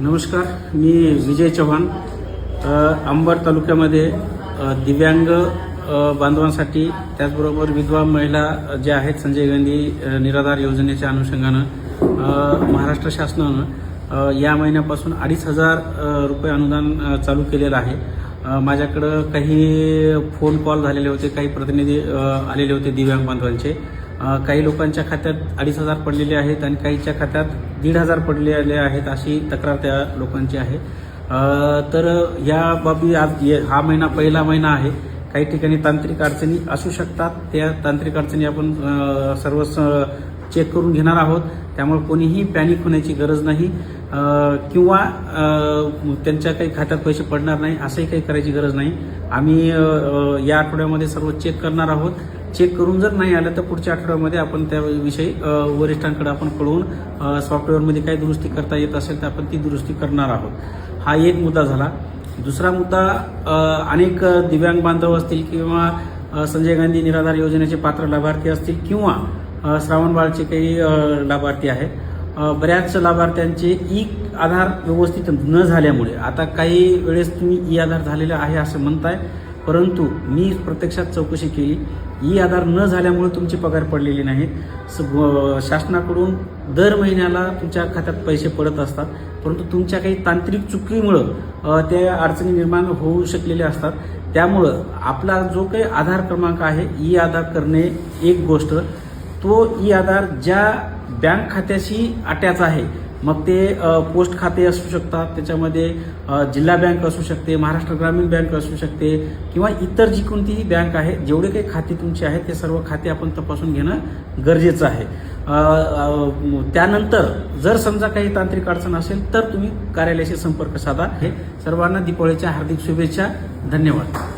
नमस्कार मी विजय चव्हाण. अंबर तालुक्यामध्ये दिव्यांग बांधवांसाठी त्याचबरोबर विधवा महिला ज्या आहेत संजय गांधी निराधार योजनेच्या अनुषंगानं महाराष्ट्र शासनानं या महिन्यापासून अडीच हजार रुपये अनुदान चालू केलेलं आहे. माझ्याकडं काही फोन कॉल झालेले होते काही प्रतिनिधी आलेले होते दिव्यांग बांधवांचे. काही लोकांच्या खात्यात अडीच हजार पडलेले आहेत आणि काहीच्या खात्यात दीड हजार पडलेले आहेत अशी तक्रार त्या लोकांची आहे. तर या बाबी आज ये- हा महिना पहिला महिना आहे. काही ठिकाणी तांत्रिक अडचणी असू शकतात. त्या तांत्रिक अडचणी आपण सर्व स- चेक करून घेणार आहोत. त्यामुळे कोणीही पॅनिक होण्याची गरज नाही. किंवा त्यांच्या काही खात्यात पैसे पडणार नाही असंही काही करायची गरज नाही. आम्ही या आठवड्यामध्ये सर्व चेक करणार आहोत. चेक करून जर नाही आलं तर पुढच्या आठवड्यामध्ये आपण त्याविषयी वरिष्ठांकडे आपण कळवून सॉफ्टवेअरमध्ये काही दुरुस्ती करता येत असेल तर आपण ती दुरुस्ती करणार आहोत. हा एक मुद्दा झाला. दुसरा मुद्दा अनेक दिव्यांग बांधव असतील किंवा संजय गांधी निराधार योजनेचे पात्र लाभार्थी असतील किंवा श्रावणबाळचे काही लाभार्थी आहेत. बऱ्याच लाभार्थ्यांचे ई आधार व्यवस्थित न झाल्यामुळे आता काही वेळेस तुम्ही ई आधार झालेला आहे असं म्हणताय परंतु मी प्रत्यक्षात चौकशी केली. ई आधार न झाल्यामुळे तुमची पगार पडलेली नाहीत. शासनाकडून दर महिन्याला तुमच्या खात्यात पैसे पडत असतात. परंतु तुमच्या काही तांत्रिक चुकीमुळं त्या अडचणी निर्माण होऊ शकलेल्या असतात. त्यामुळं आपला जो काही आधार क्रमांक आहे ई आधार करणे एक गोष्ट. तो ई आधार ज्या बँक खात्याशी अटॅच आहे मग ते पोस्ट खाते असू शकतात त्याच्यामध्ये जिल्हा बँक असू शकते महाराष्ट्र ग्रामीण बँक असू शकते किंवा इतर जी कोणतीही बँक आहे जेवढे काही खाते तुमचे आहेत ते सर्व खाते आपण तपासून घेणं गरजेचं आहे. त्यानंतर जर समजा काही तांत्रिक अडचण असेल तर तुम्ही कार्यालयाशी संपर्क साधा. हे सर्वांना दीपावलीच्या हार्दिक शुभेच्छा. धन्यवाद.